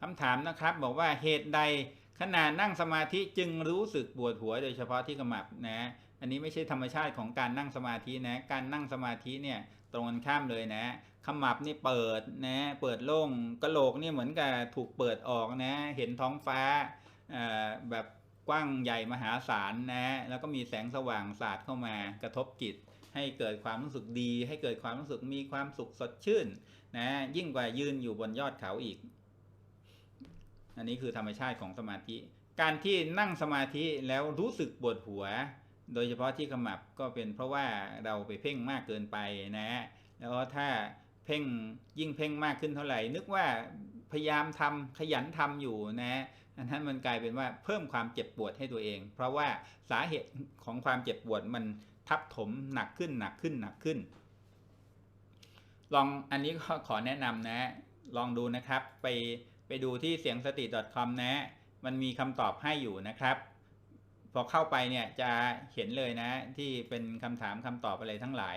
คำถามนะครับบอกว่าเหตุใดขณะนั่งสมาธิจึงรู้สึกปวดหัว โดยเฉพาะที่ขมับนะ อันนี้ไม่ใช่ธรรมชาติของการนั่งสมาธินะ การนั่งสมาธิเนี่ยตรงกันข้ามเลยนะ ขมับนี่เปิดนะ เปิดโล่งกระโหลกนี่เหมือนกับถูกเปิดออกนะ เห็นท้องฟ้าอ่าแบบกว้างใหญ่มหาศาลนะ แล้วก็มีแสงสว่างสาดเข้ามากระทบจิต ให้เกิดความรู้สึกดี ให้เกิดความรู้สึกมีความสุขสดชื่นนะ ยิ่งกว่ายืนอยู่บนยอดเขาอีก อันนี้คือธรรมชาติของสมาธิ การที่นั่งสมาธิแล้วรู้สึกปวดหัว โดยเฉพาะที่ขมับก็เป็นเพราะว่าเราไปเพ่งมากเกินไปนะแล้วถ้าเพ่งยิ่งเพ่งมากขึ้นเท่าไหร่ นึกว่าพยายามทำขยันทำอยู่นะอันนั้นมันกลายเป็นว่าเพิ่มความเจ็บปวดให้ตัวเอง เพราะว่าสาเหตุของความเจ็บปวดมันทับถมหนักขึ้นหนักขึ้นหนักขึ้น ลองอันนี้ก็ขอแนะนำนะ ลองดูนะครับไป ไปดูที่เสียงสติ .com นะ มันมีคำตอบให้อยู่นะครับ พอเข้าไปเนี่ยจะเห็นเลยนะที่เป็นคำถามคำตอบอะไรทั้งหลาย